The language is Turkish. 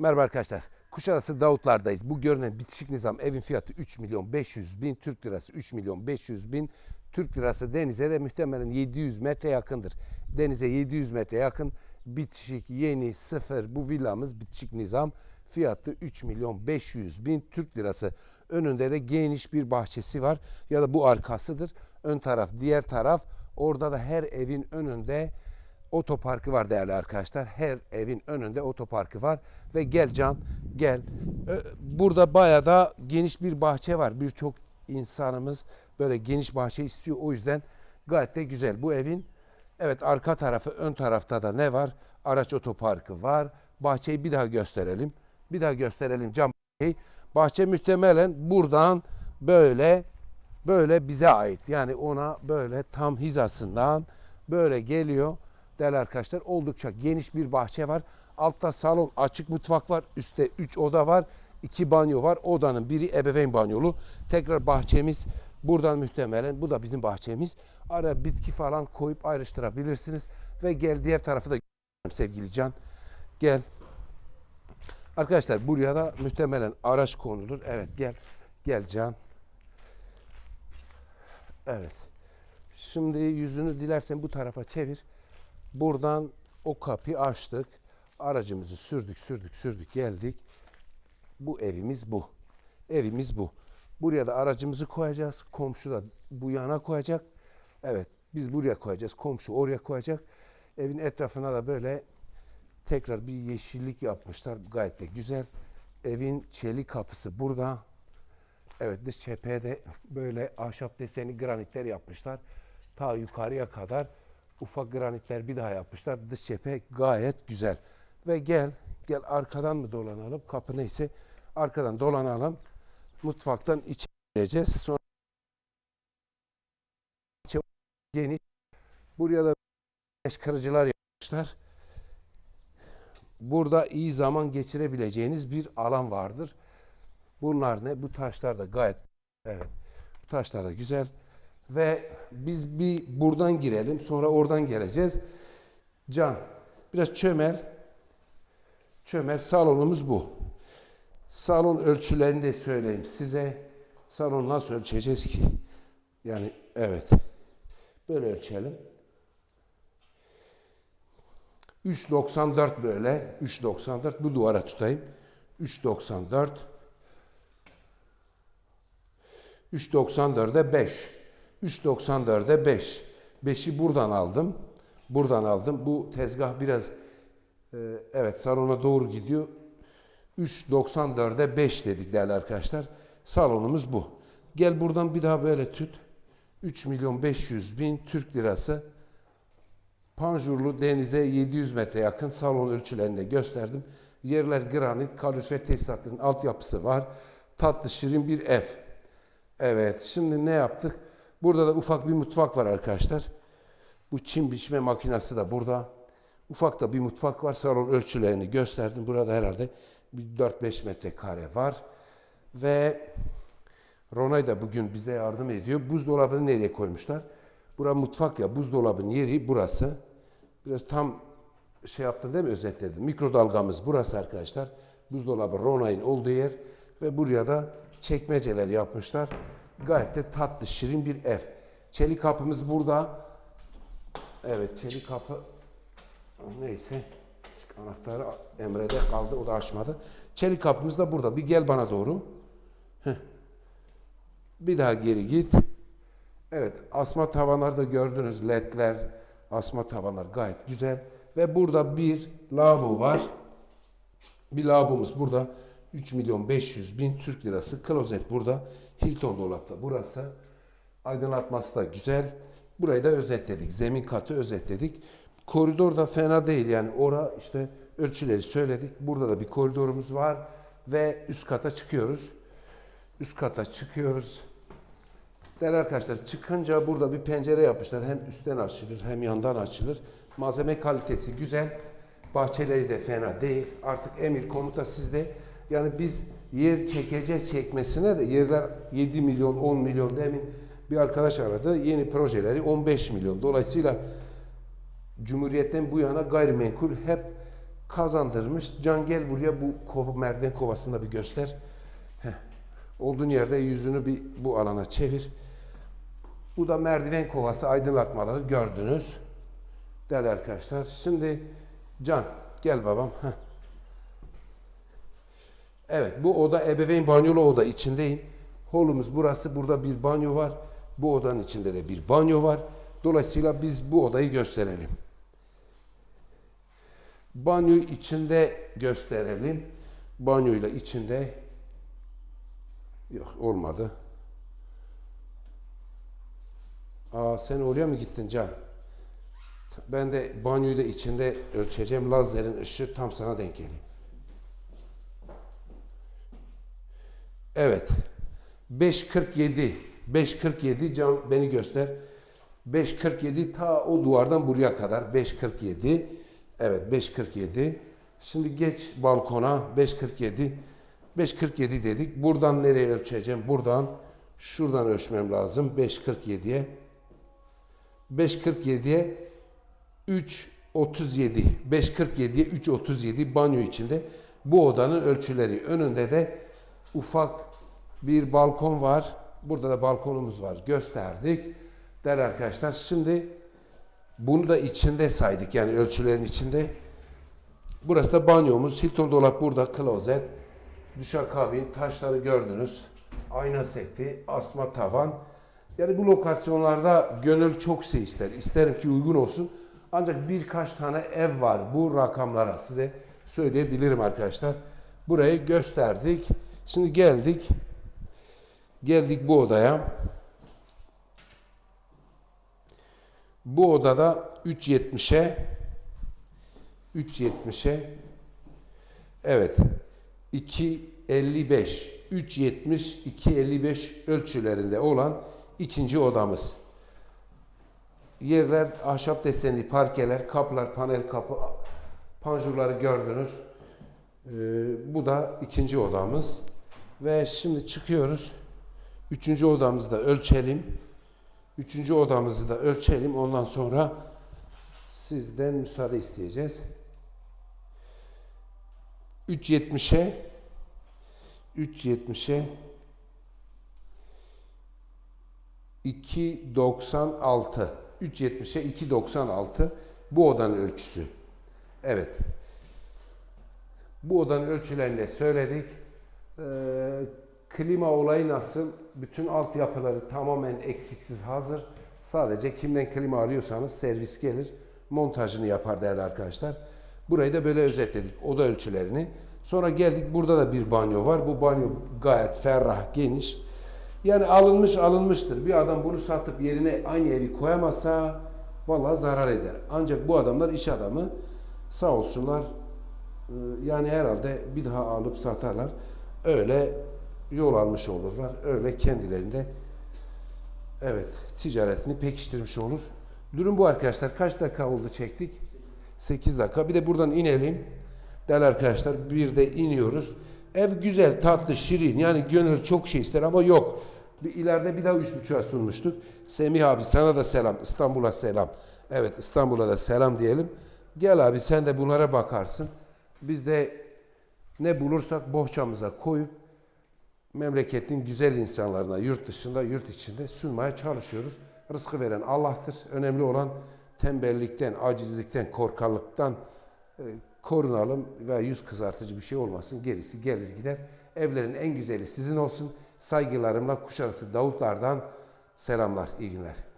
Merhaba arkadaşlar. Kuşadası Davutlar'dayız. Bu görünen bitişik nizam evin fiyatı 3 milyon 500 bin Türk lirası. 3 milyon 500 bin Türk lirası denize de muhtemelen 700 metre yakındır. Denize 700 metre yakın bitişik yeni sıfır bu villamız bitişik nizam fiyatı 3 milyon 500 bin Türk lirası. Önünde de geniş bir bahçesi var ya da bu arkasıdır. Ön taraf diğer taraf orada da her evin önünde otoparkı var değerli arkadaşlar. Her evin önünde otoparkı var ve gel Can gel. Ö- Burada bayağı da geniş bir bahçe var. Birçok insanımız böyle geniş bahçe istiyor. O yüzden gayet de güzel. Bu evin evet arka tarafı ön tarafta da ne var? Araç otoparkı var. Bahçeyi bir daha gösterelim. Bir daha gösterelim Can bahçeyi. Bahçe muhtemelen buradan böyle böyle bize ait. Yani ona böyle tam hizasından böyle geliyor. Değerli arkadaşlar oldukça geniş bir bahçe var. Altta salon, açık mutfak var. Üstte 3 oda var. 2 banyo var. Odanın biri ebeveyn banyolu. Tekrar bahçemiz buradan muhtemelen bu da bizim bahçemiz. Araya bitki falan koyup ayrıştırabilirsiniz. Ve gel diğer tarafı da sevgili Can. Gel. Arkadaşlar buraya da muhtemelen araç konulur. Evet gel. Gel Can. Evet. Şimdi yüzünü dilersen bu tarafa çevir. Buradan o kapıyı açtık. Aracımızı sürdük, sürdük, sürdük, geldik. Bu evimiz bu. Evimiz bu. Buraya da aracımızı koyacağız. Komşu da bu yana koyacak. Evet, biz buraya koyacağız. Komşu oraya koyacak. Evin etrafına da böyle tekrar bir yeşillik yapmışlar. Gayet de güzel. Evin çelik kapısı burada. Evet dış cephede böyle ahşap deseni granitler yapmışlar. Ta yukarıya kadar ufak granitler bir daha yapmışlar. Dış cephe gayet güzel. Ve gel, gel arkadan mı dolanalım? Kapı neyse arkadan dolanalım. Mutfaktan içeri gireceğiz. Sonra geniş. Buraya da güneş kırıcılar yapmışlar. Burada iyi zaman geçirebileceğiniz bir alan vardır. Bunlar ne? Bu taşlar da gayet evet. Bu taşlar da güzel. Ve biz bir buradan girelim. Sonra oradan geleceğiz. Can biraz çömel. Çömel salonumuz bu. Salon ölçülerini de söyleyeyim size. Salon nasıl ölçeceğiz ki? Yani evet. Böyle ölçelim. 3.94 böyle. 3.94 bu duvara tutayım. 3.94 3.94'e 5. 3.94'e 5. 5'i buradan aldım. Buradan aldım. Bu tezgah biraz e, evet salona doğru gidiyor. 3.94'e 5 dedik değerli arkadaşlar. Salonumuz bu. Gel buradan bir daha böyle tut. 3 milyon 500 bin Türk lirası. Panjurlu denize 700 metre yakın salon ölçülerini de gösterdim. Yerler granit, kalorifer tesisatının altyapısı var. Tatlı şirin bir ev. Evet, şimdi ne yaptık? Burada da ufak bir mutfak var arkadaşlar. Bu çim biçme makinesi de burada. Ufak da bir mutfak var. Salon ölçülerini gösterdim. Burada herhalde bir 4-5 metrekare var. Ve Ronay da bugün bize yardım ediyor. Buzdolabını nereye koymuşlar? Bura mutfak ya. Buzdolabının yeri burası. Biraz tam şey yaptın değil mi özetledim. Mikrodalgamız burası arkadaşlar. Buzdolabı Ronay'ın olduğu yer. Ve buraya da çekmeceler yapmışlar. Gayet de tatlı, şirin bir ev. Çelik kapımız burada. Evet, çelik kapı neyse. Anahtarı Emre'de kaldı, o da açmadı. Çelik kapımız da burada. Bir gel bana doğru. Bir daha geri git. Evet, asma tavanlarda gördünüz ledler, asma tavanlar gayet güzel. Ve burada bir lavabo var. Bir lavabomuz burada. 3 milyon 500 bin Türk lirası. Klozet burada. Hilton dolapta burası. Aydınlatması da güzel. Burayı da özetledik. Zemin katı özetledik. Koridor da fena değil. Yani ora işte ölçüleri söyledik. Burada da bir koridorumuz var. Ve üst kata çıkıyoruz. Üst kata çıkıyoruz. Değerli arkadaşlar çıkınca burada bir pencere yapmışlar. Hem üstten açılır hem yandan açılır. Malzeme kalitesi güzel. Bahçeleri de fena değil. Artık emir komuta sizde. Yani biz yer çekeceğiz çekmesine de yerler 7 milyon 10 milyon demin bir arkadaş aradı. Yeni projeleri 15 milyon. Dolayısıyla Cumhuriyet'ten bu yana gayrimenkul hep kazandırmış. Can gel buraya bu kov, merdiven kovasını da bir göster. Heh. Olduğun yerde yüzünü bir bu alana çevir. Bu da merdiven kovası aydınlatmaları gördünüz. Değerli arkadaşlar. Şimdi Can gel babam. Heh. Evet bu oda ebeveyn banyolu oda içindeyim. Holumuz burası. Burada bir banyo var. Bu odanın içinde de bir banyo var. Dolayısıyla biz bu odayı gösterelim. Banyoyu içinde gösterelim. Banyoyla içinde yok olmadı. Aa sen oraya mı gittin Can? Ben de banyoyu da içinde ölçeceğim. Lazerin ışığı tam sana denk geliyor. Evet. 5.47. 5.47 Can beni göster. 5.47 ta o duvardan buraya kadar. 5.47. Evet 5.47. Şimdi geç balkona 5.47. 5.47 dedik. Buradan nereye ölçeceğim? Buradan şuradan ölçmem lazım. 5.47'ye. 5.47'ye 3.37. 5.47'ye 3.37 banyo içinde. Bu odanın ölçüleri. Önünde de ufak bir balkon var. Burada da balkonumuz var. Gösterdik. Değerli arkadaşlar şimdi bunu da içinde saydık. Yani ölçülerin içinde. Burası da banyomuz. Hilton dolap burada. Klozet. Duşakabin. Taşları gördünüz. Ayna seti. Asma tavan. Yani bu lokasyonlarda gönül çok şey ister. İsterim ki uygun olsun. Ancak birkaç tane ev var bu rakamlara size söyleyebilirim arkadaşlar. Burayı gösterdik. Şimdi geldik. Geldik bu odaya. Bu odada 3.70'e 3.70'e Evet. 2.55 3.70 2.55 ölçülerinde olan ikinci odamız. Yerler ahşap desenli parkeler, kaplar, panel kapı, panjurları gördünüz. Ee, bu da ikinci odamız. Ve şimdi çıkıyoruz. Üçüncü odamızı da ölçelim. Üçüncü odamızı da ölçelim. Ondan sonra sizden müsaade isteyeceğiz. 3.70'e 3.70'e 2.96 3.70'e 2.96 bu odanın ölçüsü. Evet. Bu odanın ölçülerini de söyledik. Ee, klima olayı nasıl? Bütün altyapıları tamamen eksiksiz hazır. Sadece kimden klima alıyorsanız servis gelir. Montajını yapar değerli arkadaşlar. Burayı da böyle özetledik. Oda ölçülerini. Sonra geldik burada da bir banyo var. Bu banyo gayet ferrah, geniş. Yani alınmış alınmıştır. Bir adam bunu satıp yerine aynı evi koyamazsa vallahi zarar eder. Ancak bu adamlar iş adamı sağ olsunlar e, yani herhalde bir daha alıp satarlar. Öyle yol almış olurlar. Öyle kendilerinde evet ticaretini pekiştirmiş olur. Durum bu arkadaşlar. Kaç dakika oldu çektik? 8 dakika. Bir de buradan inelim. Değerli arkadaşlar bir de iniyoruz. Ev güzel, tatlı, şirin. Yani gönül çok şey ister ama yok. Bir ileride bir daha üç buçuğa sunmuştuk. Semih abi sana da selam. İstanbul'a selam. Evet İstanbul'a da selam diyelim. Gel abi sen de bunlara bakarsın. Biz de ne bulursak bohçamıza koyup memleketin güzel insanlarına yurt dışında, yurt içinde sunmaya çalışıyoruz. Rızkı veren Allah'tır. Önemli olan tembellikten, acizlikten, korkalıktan e, korunalım ve yüz kızartıcı bir şey olmasın. Gerisi gelir gider. Evlerin en güzeli sizin olsun. Saygılarımla kuşarısı Davutlardan selamlar, iyi günler.